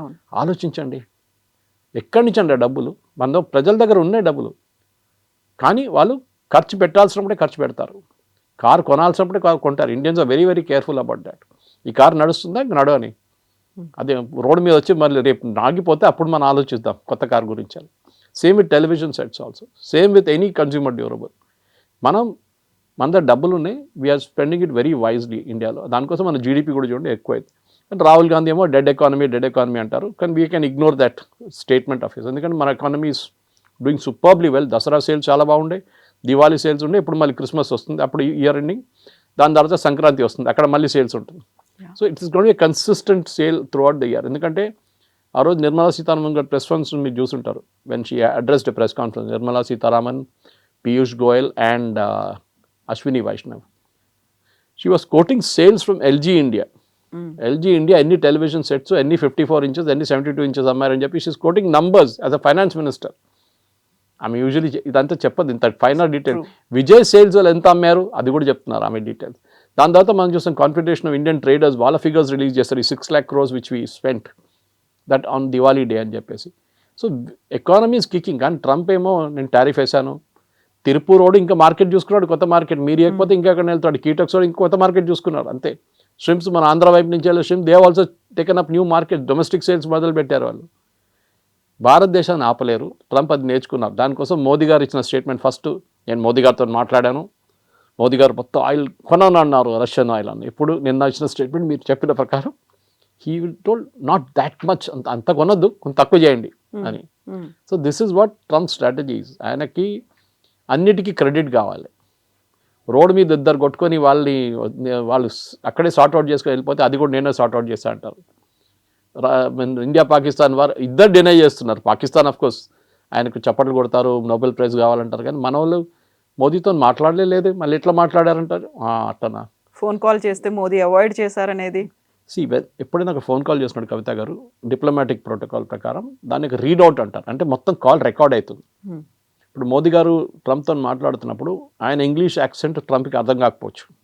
Speaker 2: అవును.
Speaker 3: ఆలోచించండి. ఎక్కడి నుంచి అండి ఆ డబ్బులు? మన ప్రజల దగ్గర ఉన్నాయి డబ్బులు. కానీ వాళ్ళు ఖర్చు పెట్టాల్సినప్పుడే ఖర్చు పెడతారు. కారు కొనాల్సినప్పుడే కారు కొంటారు. Indians are very very careful about that ఈ కారు నడుస్తుందా? ఇంక నడవని అదే రోడ్డు మీద వచ్చి మళ్ళీ రేపు నాగిపోతే అప్పుడు మనం ఆలోచిద్దాం కొత్త కార్ గురించి అని. Same with television sets also same with any consumer durable మనం మన దగ్గర డబ్బులు ఉన్నాయి. We're spending it very wisely ఇండియాలో దానికోసం మన జీడిపి కూడా చూడండి ఎక్కువ అయింది అండ్ రాహుల్ గాంధీ ఏమో డెడ్ ఎకానమీ డెడ్ ఎకానమీ అంటారు. కానీ we can ignore that statement of his ఎందుకంటే మన economy is doing superbly well Dussehra sales చాలా బాగుండే. దివాళీ సేల్స్ ఉండే ఇప్పుడు మళ్ళీ క్రిస్మస్ వస్తుంది అప్పుడు ఇయర్ ఎండింగ్ దాని తర్వాత సంక్రాంతి వస్తుంది అక్కడ మళ్ళీ సేల్స్ ఉంటుంది. So it's gonna a consistent sale throughout the year ఎందుకంటే ఆ రోజు నిర్మలా సీతారామన్ గారు ప్రెస్ కాన్ఫరెన్స్ మీరు చూసుంటారు. When she addressed press conference Nirmala Sitharaman Piyush Goyal and Ashwini Vaishnaw. She was quoting sales from LG India LG India ఎన్ని టెలివిజన్ సెట్స్ ఎన్ని ఫిఫ్టీ ఫోర్ ఇంచెస్ ఎన్ని సెవెంటీ టూ ఇంచెస్ అమ్మారని చెప్పి she's quoting numbers as a finance minister ఆమె యూజువలీ ఇదంతా చెప్పదు. ఇంత final detail
Speaker 2: True.
Speaker 3: Vijay Sales వాళ్ళు ఎంత అమ్మారు? అది కూడా చెప్తున్నారు ఆమె డీటెయిల్స్ దాని తర్వాత మనం చూస్తాం కాన్ఫెడరేషన్ ఆఫ్ ఇండియన్ ట్రేడర్స్ వాళ్ళ ఫిగర్స్ రిలీజ్ చేస్తారు. ఈ six lakh crores which we spent that on Diwali day అని చెప్పేసి. సో ఎకానమీ ఇస్ కికింగ్ కానీ ట్రంప్ ఏమో నేను టారిఫ్ వేశాను. తిరుపూర్ రోడ్ ఇంకా మార్కెట్ చూసుకున్నాడు. కొత్త మార్కెట్ మీరు ఇవ్వకపోతే ఇంకెక్కడ వెళ్తాడు. కీటక్స్ రోడ్ ఇంకో కొత్త మార్కెట్ చూసుకున్నాడు అంతే. స్ట్రిమ్స్ మన ఆంధ్ర వైపు నుంచి వెళ్ళే stream they also taken up new market domestic sales మొదలు పెట్టారు వాళ్ళు. భారతదేశాన్ని ఆపలేరు. ట్రంప్ అది నేర్చుకున్నారు. దానికోసం మోదీ గారు ఇచ్చిన స్టేట్మెంట్ ఫస్ట్ నేను మోదీ గారితో మాట్లాడాను. మోదీ గారు మొత్తం ఆయిల్ కొనను అన్నారు రష్యన్ ఆయిల్ అని. ఇప్పుడు నిన్న ఇచ్చిన స్టేట్మెంట్ మీరు చెప్పిన ప్రకారం he will told not that much అంత అంత కొనొద్దు కొంత తక్కువ చేయండి అని. So this is what Trump strategies ఆయనకి అన్నిటికీ క్రెడిట్ కావాలి. రోడ్ మీద ఇద్దరు కొట్టుకొని వాళ్ళని వాళ్ళు అక్కడే సార్ట్ అవుట్ చేసుకొని వెళ్ళిపోతే అది కూడా నేనే సార్ట్ అవుట్ చేస్తా అంటారు. ఇండియా పాకిస్తాన్ వారు ఇద్దరు డినై చేస్తున్నారు. పాకిస్తాన్ ఆఫ్ కోర్స్ ఆయనకు చప్పట్లు కొడతారు నోబెల్ ప్రైజ్ కావాలంటారు కానీ మన వాళ్ళు మోదీతో మాట్లాడలే లేదు. మళ్ళీ ఎట్లా మాట్లాడారంటారు? "ఆ, అట్టనా.
Speaker 2: ఫోన్ కాల్ చేస్తే మోదీ అవాయిడ్ చేశారనేది.
Speaker 3: సి ఎప్పుడైనా ఒక ఫోన్ కాల్ చేస్తున్నాడు కవిత గారు డిప్లొమాటిక్ ప్రోటోకాల్ ప్రకారం దానికి రీడౌట్ అంటారు. అంటే మొత్తం కాల్ రికార్డ్ అవుతుంది.
Speaker 2: Hmm.
Speaker 3: ఇప్పుడు మోదీ గారు ట్రంప్తో మాట్లాడుతున్నప్పుడు ఆయన ఇంగ్లీష్ యాక్సెంట్ ట్రంప్కి అర్థం కాకపోవచ్చు.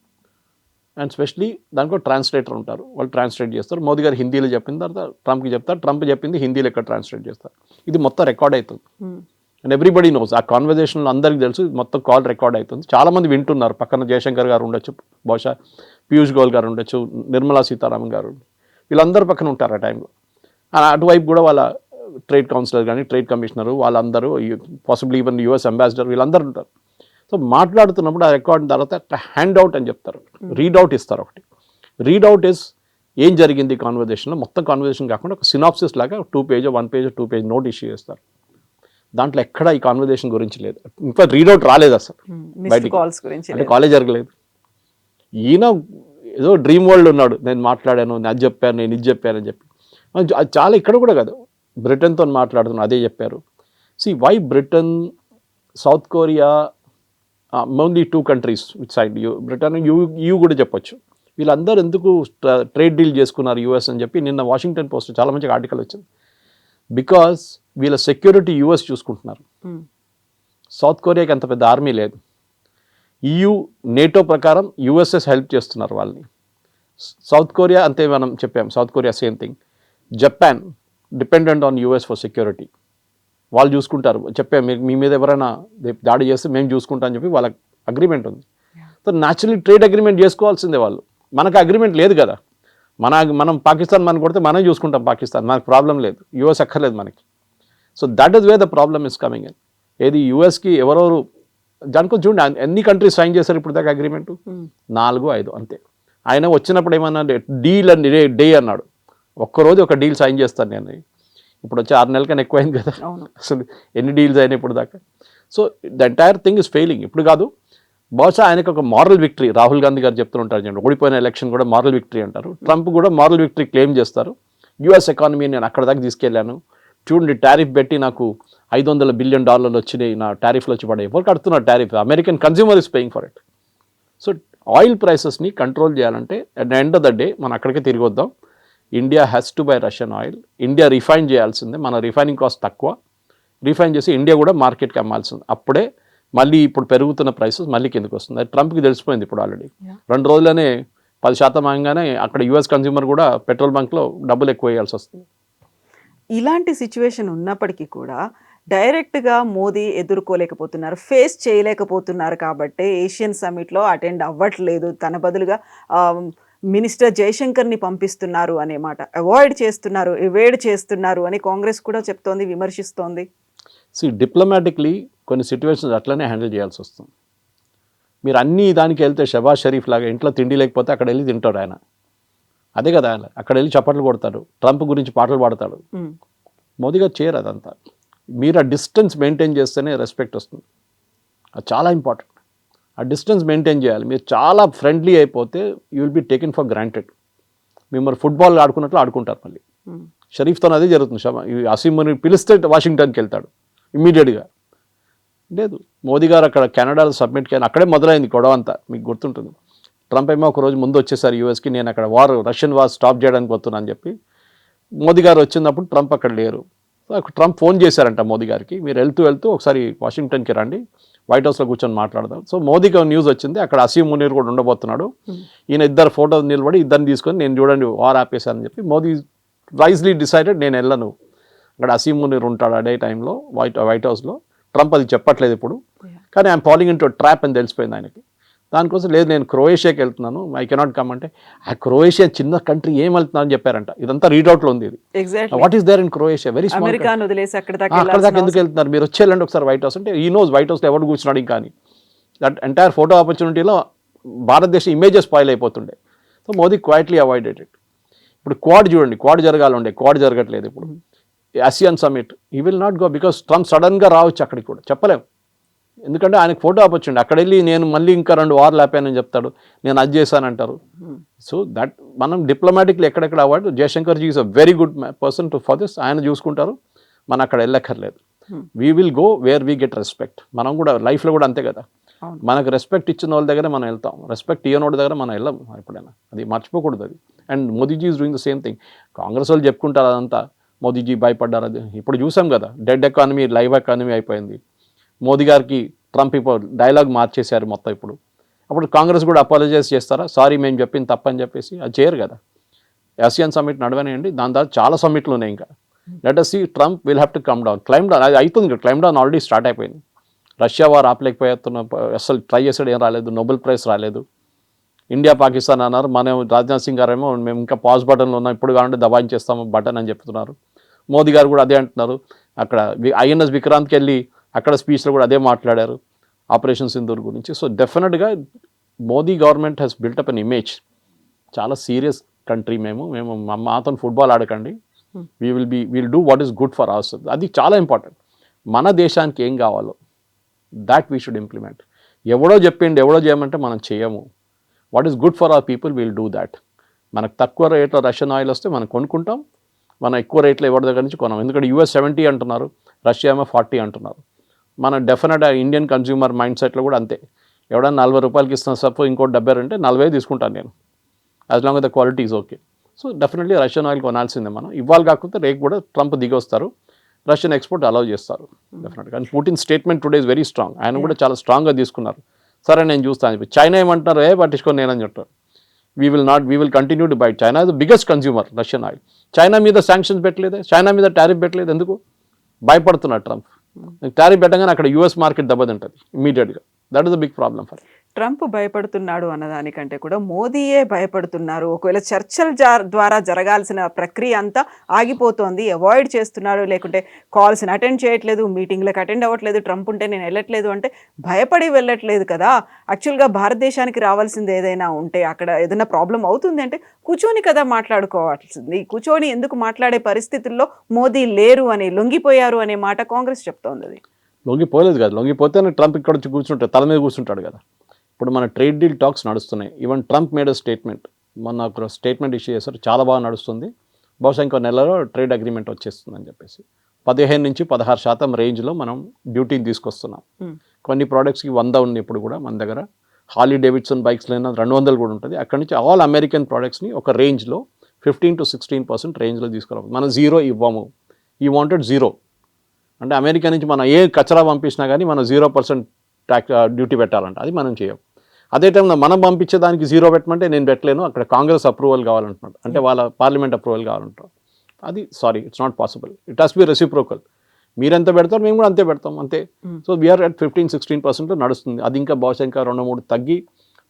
Speaker 3: అండ్ స్పెషలీ దానికి ట్రాన్స్లేటర్ ఉంటారు. వాళ్ళు ట్రాన్స్లేట్ చేస్తారు. మోదీ గారు హిందీలో చెప్పిన తర్వాత ట్రంప్కి చెప్తారు. ట్రంప్ చెప్పింది హిందీలో ఇక్కడ ట్రాన్స్లేట్ చేస్తారు. ఇది మొత్తం రికార్డ్ అవుతుంది. అండ్ ఎవ్రీబడి నోస్ ఆ కాన్వర్జేషన్లో అందరికీ తెలుసు మొత్తం కాల్ రికార్డ్ అవుతుంది. చాలామంది వింటున్నారు. పక్కన జయశంకర్ గారు ఉండొచ్చు బహుశా పీయూష్ గోయల్ గారు ఉండొచ్చు నిర్మలా సీతారామన్ గారు వీళ్ళందరూ పక్కన ఉంటారు ఆ టైంలో అటువైపు కూడా వాళ్ళ ట్రేడ్ కౌన్సిలర్ కానీ ట్రేడ్ కమిషనరు వాళ్ళందరూ పాసిబుల్ ఈవెన్ యుఎస్ అంబాసిడర్ వీళ్ళందరూ ఉంటారు. సో మాట్లాడుతున్నప్పుడు ఆ రికార్డ్ తర్వాత హ్యాండ్ అవుట్ అని చెప్తారు. రీడౌట్ ఇస్తారు ఒకటి. రీడౌట్ ఇస్ ఏం జరిగింది కాన్వర్జేషన్లో మొత్తం కాన్వర్జేషన్ కాకుండా ఒక సినాప్సిస్ లాగా two page one page two page note issue చేస్తారు. దాంట్లో ఎక్కడ ఈ కాన్వర్జేషన్ గురించి లేదు. ఇంకా రీడౌట్ రాలేదు అసలు. అంటే కాలేజ్ జరగలేదు. ఈయన ఏదో డ్రీమ్ వరల్డ్ ఉన్నాడు. నేను మాట్లాడాను నేను అది చెప్పాను నేను ఇది చెప్పాను అని చెప్పి. చాలా ఇక్కడ కూడా కాదు. బ్రిటన్తో మాట్లాడుతున్నాను అదే చెప్పారు. See why Britain South Korea only two countries with side EU Britain EU EU కూడా చెప్పొచ్చు. వీళ్ళందరూ ఎందుకు ట్రేడ్ డీల్ చేసుకున్నారు యూఎస్ అని చెప్పి నిన్న వాషింగ్టన్ పోస్ట్ చాలా మంచి ఆర్టికల్ వచ్చింది. బికాస్ వీళ్ళ సెక్యూరిటీ యూఎస్ చూసుకుంటున్నారు.
Speaker 2: Hmm.
Speaker 3: సౌత్ కొరియాకి అంత పెద్ద ఆర్మీ లేదు. ఈయూ నేటో ప్రకారం యుఎస్ఎస్ హెల్ప్ చేస్తున్నారు వాళ్ళని. సౌత్ కొరియా అంతే మనం చెప్పాం. South Korea same thing Japan dependent on US for security వాళ్ళు చూసుకుంటారు. చెప్పాం మీ మీద ఎవరైనా దాడి చేస్తే మేము చూసుకుంటాం అని చెప్పి వాళ్ళ అగ్రిమెంట్ ఉంది. సో న్యాచురలీ ట్రేడ్ అగ్రిమెంట్ చేసుకోవాల్సిందే వాళ్ళు. మనకు అగ్రిమెంట్ లేదు కదా. మన మనం పాకిస్తాన్ మనం కొడితే మనం చూసుకుంటాం పాకిస్తాన్. మనకు ప్రాబ్లం లేదు. యూఎస్ అక్కర్లేదు మనకి. So that is where the problem is coming in ఏది యూఎస్కి ఎవరెవరు దానికో చూడండి. ఎన్ని కంట్రీస్ సైన్ చేశారు ఇప్పుడు దాకా అగ్రిమెంట్ నాలుగు ఐదు అంతే. ఆయన వచ్చినప్పుడు ఏమన్నా డీల్ డే డే అన్నాడు. ఒక్కరోజు ఒక డీల్ సైన్ చేస్తాను నేను. ఇప్పుడు వచ్చి ఆరు నెలల కన్నా ఎక్కువైంది కదా.
Speaker 2: అవును.
Speaker 3: అసలు ఎన్ని డీల్స్ అయినాయి ఇప్పుడు దాకా. So the entire thing is failing. ఇప్పుడు కాదు బహుశా ఆయనకు ఒక మారల్ విక్టరీ రాహుల్ గాంధీ గారు చెప్తుంటారు చూడండి ఓడిపోయిన ఎలక్షన్ కూడా మారల్ విక్టరీ అంటారు. ట్రంప్ కూడా మారల్ విక్టరీ క్లెయిమ్ చేస్తారు. యుఎస్ ఎకానమీ నేను అక్కడ దాకా తీసుకెళ్ళాను. చూడండి టారిఫ్ పెట్టి నాకు ఐదు వందల బిలియన్ డాలర్లు వచ్చినాయి నా టారిఫ్లు వచ్చి పడే ఎవరు కడుతున్నారు tariff? American consumer is paying for it so oil ప్రైసెస్ని control చేయాలంటే at the end of the day మనం అక్కడికే తిరిగి వద్దాం. India has to buy Russian oil India refine చేయాల్సిందే. మన రిఫైనింగ్ కాస్ట్ తక్కువ. రిఫైన్ చేసి ఇండియా కూడా మార్కెట్కి అమ్మాల్సింది. అప్పుడే మళ్ళీ ఇప్పుడు పెరుగుతున్న ప్రైసెస్ మళ్ళీ కిందకి వస్తుంది అది ట్రంప్కి తెలిసిపోయింది ఇప్పుడు ఆల్రెడీ రెండు రోజులనే పది శాతం ఆగానే అక్కడ యుఎస్ కన్జ్యూమర్ కూడా పెట్రోల్ బంక్లో డబ్బులు ఎక్కువ వేయాల్సి వస్తుంది.
Speaker 2: ఇలాంటి సిచ్యువేషన్ ఉన్నప్పటికీ కూడా డైరెక్ట్గా మోదీ ఎదుర్కోలేకపోతున్నారు ఫేస్ చేయలేకపోతున్నారు కాబట్టి ఏషియన్ సమ్మిట్లో అటెండ్ అవ్వట్లేదు. తన బదులుగా మినిస్టర్ జయశంకర్ని పంపిస్తున్నారు అనే మాట. అవాయిడ్ చేస్తున్నారు ఎవేడ్ చేస్తున్నారు అని కాంగ్రెస్ కూడా చెప్తోంది విమర్శిస్తోంది.
Speaker 3: సి డిప్లొమాటిక్లీ కొన్ని సిచ్యువేషన్స్ అట్లనే హ్యాండిల్ చేయాల్సి వస్తుంది. మీరు అన్ని దానికి వెళ్తే షబాజ్ షరీఫ్ లాగా ఇంట్లో తిండి లేకపోతే అక్కడ వెళ్ళి తింటాడు ఆయన. అదే కదా ఆయన అక్కడ వెళ్ళి చప్పట్లు కొడతాడు ట్రంప్ గురించి పాటలు పాడతాడు.
Speaker 2: ఉమ్,
Speaker 3: మోదీ గారు చేయరు అదంతా. మీరు ఆ డిస్టెన్స్ మెయింటైన్ చేస్తేనే రెస్పెక్ట్ వస్తుంది. అది చాలా ఇంపార్టెంట్ ఆ డిస్టెన్స్ మెయింటైన్ చేయాలి. మీరు చాలా ఫ్రెండ్లీ అయిపోతే you will be taken for granted. మిమ్మల్ని ఫుట్బాల్ ఆడుకున్నట్లు ఆడుకుంటారు మళ్ళీ.
Speaker 2: ఉమ్,
Speaker 3: షరీఫ్తో అదే జరుగుతుంది. షమా అసీముని పిలిస్తే వాషింగ్టన్కి వెళ్తాడు. ఇమ్మీడియట్గా. లేదు. మోదీ గారు అక్కడ కెనడాలో సబ్మిట్ చేయని అక్కడే మొదలైంది గొడవ అంతా. మీకు గుర్తుంటుంది. ట్రంప్ ఏమో ఒక రోజు ముందు వచ్చేసారు యూఎస్కి. నేను అక్కడ వార్ రష్యన్ వార్ స్టాప్ చేయడానికి వస్తున్నా అని చెప్పి. మోదీ గారు వచ్చినప్పుడు ట్రంప్ అక్కడ లేరు. ట్రంప్ ఫోన్ చేశారంట మోదీ గారికి. మీరు వెళ్తూ వెళ్తూ ఒకసారి వాషింగ్టన్కి రండి. వైట్ హౌస్లో కూర్చొని మాట్లాడదాం. సో మోదీకి న్యూస్ వచ్చింది. అక్కడ అసీం మునీర్ కూడా ఉండబోతున్నాడు. ఈయన ఇద్దరు ఫోటో నిలబడి ఇద్దరిని తీసుకొని నేను చూడండి వార్ ఆపేశానని చెప్పి మోదీ రైజ్లీ డిసైడెడ్ నేను వెళ్ళను. అక్కడ అసీం మునీర్ ఉంటాడు అదే టైంలో వైట్ వైట్ హౌస్లో ట్రంప్ అది చెప్పట్లేదు ఇప్పుడు. కానీ I'm following in to trap అని తెలిసిపోయింది ఆయనకి. దానికోసం లేదు నేను క్రొయేషియాకి వెళ్తున్నాను. ఐ కెనాట్ కమ్ అంటే ఆ క్రొయేషియా చిన్న కంట్రీ ఏం వెళ్తున్నా అని చెప్పారంట. ఇదంతా రీడౌట్లో ఉంది ఇది. What is there in Croatia very small
Speaker 2: అక్కడ దాకా
Speaker 3: ఎందుకు వెళ్తున్నారు? మీరు వచ్చి వెళ్ళండి ఒకసారి వైట్ హౌస్ అంటే ఈ నోస్ వైట్ హౌస్లో ఎవరు కూర్చున్నాడు ఇంకా అని. దట్ ఎంటైర్ ఫోటో ఆపర్చునిటీలో భారతదేశ ఇమేజెస్ స్పాయిల్ అయిపోతుండే. So Modi quietly avoided it ఇప్పుడు క్వాడ్ చూడండి క్వాడ్ జరగాలండే. క్వాడ్ జరగట్లేదు ఇప్పుడు. ASEAN summit he will not go because Trump సడన్గా రావచ్చు అక్కడికి కూడా. చెప్పలేం. ఎందుకంటే ఆయనకు ఫోటో ఆపొచ్చిండి. అక్కడ వెళ్ళి నేను మళ్ళీ ఇంకా రెండు వార్లు ఆపానని చెప్తాడు. నేను అది చేశానంటారు. సో దట్ మనం డిప్లొమాటిక్లీ ఎక్కడెక్కడ avoid Jaishankar ji is a very good person to for this ఆయన చూసుకుంటారు. మనం అక్కడ వెళ్ళక్కర్లేదు. We will go where we get respect మనం కూడా లైఫ్లో కూడా అంతే కదా. మనకు రెస్పెక్ట్ ఇచ్చిన వాళ్ళ దగ్గర మనం వెళ్తాం. రెస్పెక్ట్ ఇయ్యనోడి దగ్గర మనం వెళ్ళాం ఎప్పుడైనా. అది మర్చిపోకూడదు అది. And Modiji is doing the same thing Congress వాళ్ళు చెప్పుకుంటారు అదంతా. మోదీజీ భయపడ్డారు అది. ఇప్పుడు చూసాం కదా. డెడ్ ఎకానమీ లైవ్ ఎకానమీ అయిపోయింది. మోదీ గారికి ట్రంప్ ఇప్పుడు డైలాగ్ మార్చేశారు మొత్తం ఇప్పుడు. అప్పుడు కాంగ్రెస్ కూడా అపాలజైజ్ చేస్తారా? సారీ మేము చెప్పింది తప్పని చెప్పేసి. అది చేయరు కదా. ఆసియాన్ సమ్మిట్ నడవనేయండి. దాని తర్వాత చాలా సమ్మిట్లు ఉన్నాయి ఇంకా. Let us see Trump will have to come down climb down అది అవుతుంది క్లైమ్ డౌన్ ఆల్రెడీ స్టార్ట్ అయిపోయింది. రష్యా వారు ఆపలేకపోతున్న అసలు ట్రై చేసాడు ఏం రాలేదు. నోబెల్ ప్రైజ్ రాలేదు. ఇండియా పాకిస్తాన్ అన్నారు. మనం రాజ్నాథ్ సింగ్ గారు ఏమో మేము ఇంకా పాజ్ బటన్లో ఉన్నాం. ఇప్పుడు కావాలంటే దబాయించేస్తాము బటన్ అని చెప్తున్నారు. మోదీ గారు కూడా అదే అంటున్నారు. అక్కడ ఐఎన్ఎస్ విక్రాంత్కి వెళ్ళి అక్కడ స్పీచ్లో కూడా అదే మాట్లాడారు ఆపరేషన్ సింధూర్ గురించి. సో డెఫినెట్గా Modi government has built up an image చాలా సీరియస్ కంట్రీ మేము. మేము మాతో football ఆడకండి. We will be will do what is good for our అది చాలా ఇంపార్టెంట్ మన దేశానికి ఏం కావాలో దాట్ వీ షుడ్ ఇంప్లిమెంట్ ఎవడో చెప్పిండి ఎవడో చేయమంటే మనం చేయము. What is good for our people will do that మనకు తక్కువ రేట్లో రష్యన్ ఆయిల్ వస్తే మనం కొనుక్కుంటాం. మనం ఎక్కువ రేట్లో ఎవరి దగ్గర నుంచి కొనాం ఎందుకంటే యూఎస్ సెవెంటీ అంటున్నారు రష్యా ఏమో ఫార్టీ అంటున్నారు. మన డెఫినెట్ ఇండియన్ కన్జ్యూమర్ మైండ్ సెట్లో కూడా అంతే. ఎవడన్నా నలభై రూపాయలకి ఇస్తున్న సప్పు ఇంకోటి డెబ్బై అంటే నలభై తీసుకుంటాను నేను. As long the quality is okay so definitely Russian oil కొనాల్సిందే మనం. ఇవ్వాలి కాకపోతే రేపు కూడా ట్రంప్ దిగి వస్తారు రష్యన్ ఎక్స్పోర్ట్ అలౌ చేస్తారు డెఫినెట్గా and Putin statement today is very strong ఆయన కూడా చాలా స్ట్రాంగ్గా తీసుకున్నారు. సరే నేను చూస్తాను చెప్పి. చైనా ఏమంటున్నారు? ఏ పట్టించుకొని నేనని చెప్తారు we will not we will continue to buy China the biggest consumer Russian oil China మీద శాంక్షన్స్ పెట్టలేదే? చైనా మీద టారిఫ్ పెట్టలేదు? ఎందుకు? భయపడుతున్నాడు ట్రంప్ టారిఫ్ పెట్టగానే అక్కడ యూఎస్ మార్కెట్ దెబ్బతింటుంది ఇమీడియట్గా that is the big problem for
Speaker 2: Trump భయపడుతున్నాడు అన్నదానికంటే కూడా మోదీయే భయపడుతున్నారు. ఒకవేళ చర్చల ద్వారా జరగాల్సిన ప్రక్రియ అంతా ఆగిపోతోంది అవాయిడ్ చేస్తున్నాడు లేకుంటే కాల్స్ని అటెండ్ చేయట్లేదు మీటింగ్లకు అటెండ్ అవ్వట్లేదు ట్రంప్ ఉంటే నేను వెళ్ళట్లేదు అంటే భయపడి వెళ్ళట్లేదు కదా. యాక్చువల్గా భారతదేశానికి రావాల్సింది ఏదైనా ఉంటే అక్కడ ఏదైనా ప్రాబ్లం అవుతుంది అంటే కూర్చొని కదా మాట్లాడుకోవాల్సింది. కూర్చొని ఎందుకు మాట్లాడే పరిస్థితుల్లో మోదీ లేరు అని లొంగిపోయారు అనే మాట కాంగ్రెస్ చెప్తోంది అది.
Speaker 3: లొంగిపోలేదు కదా. లొంగిపోతేనే ట్రంప్ ఇక్కడ వచ్చి కూర్చుంటాడు తల మీద కూర్చుంటాడు కదా. ఇప్పుడు మన ట్రేడ్ డీల్ టాక్స్ నడుస్తున్నాయి. ఈవెన్ ట్రంప్ మేడ్ స్టేట్మెంట్ మొన్న ఒక స్టేట్మెంట్ ఇష్యూ చేశారు. చాలా బాగా నడుస్తుంది. బహుశా ఇంకో నెలలో ట్రేడ్ అగ్రిమెంట్ వచ్చేస్తుందని చెప్పేసి. పదిహేను నుంచి పదహారు శాతం రేంజ్లో మనం డ్యూటీని తీసుకొస్తున్నాం.
Speaker 2: Hmm.
Speaker 3: కొన్ని ప్రోడక్ట్స్కి వంద ఉంది ఇప్పుడు కూడా మన దగ్గర. హాలీ డేవిడ్సన్ బైక్స్ అయినా రెండు వందలు కూడా ఉంటుంది. అక్కడ నుంచి ఆల్ అమెరికన్ ప్రోడక్ట్స్ని ఒక రేంజ్లో ఫిఫ్టీన్ టు సిక్స్టీన్ పర్సెంట్ రేంజ్లో తీసుకురావాలి. మనం జీరో ఇవ్వము. ఈ వాంటెడ్ జీరో అంటే అమెరికా నుంచి మనం ఏ కచరా పంపించినా కానీ మనం జీరో పర్సెంట్ ట్యాక్స్ డ్యూటీ పెట్టాలంట. అది మనం చేయం. అదే టైంలో మనం పంపించే దానికి జీరో పెట్టమంటే నేను పెట్టలేను అక్కడ కాంగ్రెస్ అప్రూవల్ కావాలంటున్నాడు. అంటే వాళ్ళ పార్లమెంట్ అప్రూవల్ కావాలంటారు. అది sorry it's not possible. It has be reciprocal. మీరు ఎంత పెడతారు మేము కూడా అంతే పెడతాం అంతే. So we're at fifteen sixteen percent నడుస్తుంది. అది ఇంకా బహుశా ఇంకా రెండు మూడు తగ్గి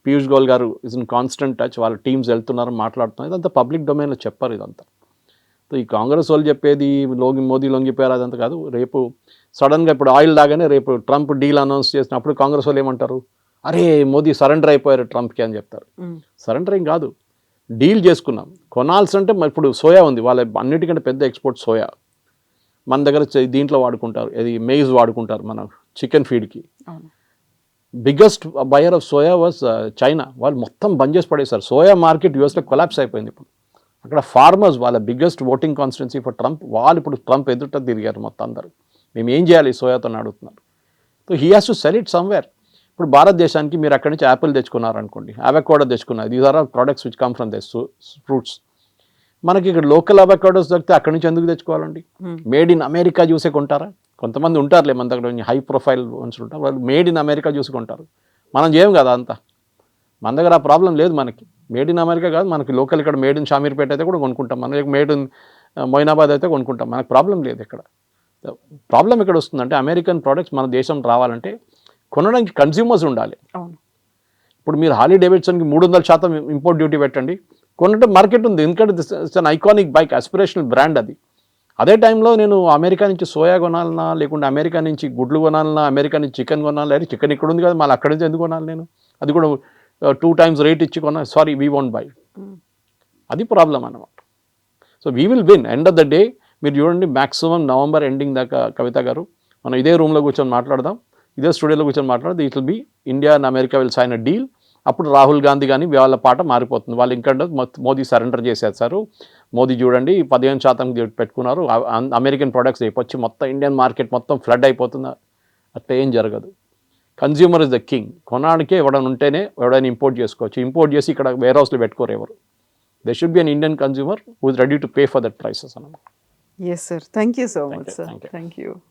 Speaker 3: Piyush Goyal garu is in constant touch వాళ్ళ టీమ్స్ వెళ్తున్నారు మాట్లాడుతున్నారు ఇదంతా పబ్లిక్ డొమైన్లో చెప్పారు ఇదంతా. సో ఈ కాంగ్రెస్ వాళ్ళు చెప్పేది లోగి మోదీ లొంగిపోయారు అదంతా కాదు. రేపు సడన్గా ఇప్పుడు ఆయిల్ లాగానే రేపు ట్రంప్ డీల్ అనౌన్స్ చేసినప్పుడు కాంగ్రెస్ వాళ్ళు ఏమంటారు? అరే మోదీ సరెండర్ అయిపోయారు ట్రంప్కి అని చెప్తారు. సరెండర్ ఏం కాదు. డీల్ చేసుకున్నాం. కొనాల్సి అంటే ఇప్పుడు సోయా ఉంది. వాళ్ళ అన్నిటికంటే పెద్ద ఎక్స్పోర్ట్ సోయా. మన దగ్గర దీంట్లో వాడుకుంటారు. ఇది మెయిజ్ వాడుకుంటారు మన chicken ఫీడ్కి. Biggest buyer of soya was China వాళ్ళు మొత్తం బంద్ చేసి పడేశారు. సోయా మార్కెట్ యూఎస్లో కొలాప్స్ అయిపోయింది ఇప్పుడు. అక్కడ ఫార్మర్స్ వాళ్ళ biggest voting constituency for Trump వాళ్ళు ఇప్పుడు ట్రంప్ ఎదుట తిరిగారు మొత్తం అందరూ. మేము ఏం చేయాలి? సోయాతో అడుగుతున్నారు. So he has to sell it somewhere ఇప్పుడు భారతదేశానికి మీరు అక్కడి నుంచి యాపిల్ తెచ్చుకున్నారు అనుకోండి అవకాడో తెచ్చుకున్నారు. These are are products which come from this fruits మనకి ఇక్కడ లోకల్ అవకాడోస్ దొరికితే అక్కడి నుంచి ఎందుకు తెచ్చుకోవాలండి? మేడ్ ఇన్ అమెరికా చూసే కొంటారా? కొంతమంది ఉంటారులే మన దగ్గర హై ప్రొఫైల్ మనుషులు ఉంటారు. వాళ్ళు మేడ్ ఇన్ అమెరికా చూసి కొంటారు. మనం చేయం కదా అంతా? మన దగ్గర ఆ ప్రాబ్లం లేదు మనకి. మేడ్ ఇన్ అమెరికా కాదు మనకి లోకల్ ఇక్కడ మేడ్ ఇన్ షామీర్పేట అయితే కూడా కొనుక్కుంటాం. మనకి మేడ్ ఇన్ మొయినాబాద్ అయితే కొనుక్కుంటాం. మనకు ప్రాబ్లం లేదు ఇక్కడ. ప్రాబ్లం ఇక్కడ వస్తుందంటే అమెరికన్ ప్రోడక్ట్స్ మన దేశం రావాలంటే కొనడానికి కన్స్యూమర్స్ ఉండాలి. ఇప్పుడు మీరు హాలీ డేవిడ్సన్కి మూడు వందల శాతం ఇంపోర్ట్ డ్యూటీ పెట్టండి. కొనంటే మార్కెట్ ఉంది. ఎందుకంటే this an iconic bike aspirational brand అది. అదే టైంలో నేను అమెరికా నుంచి సోయా కొనాలన్నా లేకుంటే అమెరికా నుంచి గుడ్లు కొనాలన్నా అమెరికా నుంచి చికెన్ కొనాలి అయితే చికెన్ ఇక్కడ ఉంది కదా మళ్ళీ అక్కడి నుంచి ఎందుకు కొనాలి నేను? అది కూడా టూ టైమ్స్ రేట్ ఇచ్చి కొన్నా సారీ వీ వోంట్ బై అది ప్రాబ్లం అన్నమాట. So we will win end of the day మీరు చూడండి మ్యాక్సిమం నవంబర్ ఎండింగ్ దాకా కవిత గారు. మనం ఇదే రూమ్లో కూర్చొని మాట్లాడదాం. ఇదే స్టూడియోలో కూర్చొని మాట్లాడదు it will be India and America will sign a deal అప్పుడు రాహుల్ గాంధీ కానీ వాళ్ళ పాట మారిపోతుంది. వాళ్ళు ఇంకా మోదీ సరెండర్ చేసేస్తారు మోదీ చూడండి పదిహేను శాతం పెట్టుకున్నారు. అమెరికన్ ప్రొడక్ట్స్ వచ్చి మొత్తం ఇండియన్ మార్కెట్ మొత్తం ఫ్లడ్ అయిపోతుంది. అట్లా ఏం జరగదు. కన్జ్యూమర్ ఇస్ ద కింగ్ కొనడానికే ఎవడైనా ఉంటేనే ఎవడైనా ఇంపోర్ట్ చేసుకోవచ్చు. ఇంపోర్ట్ చేసి ఇక్కడ వేర్ హౌస్లో పెట్టుకోరు ఎవరు. They should be an Indian consumer who is ready to pay for that prices అన్నమాట.
Speaker 2: Yes, sir. Thank you so
Speaker 3: thank
Speaker 2: much,
Speaker 3: you,
Speaker 2: sir.
Speaker 3: Thank you.
Speaker 2: Thank you.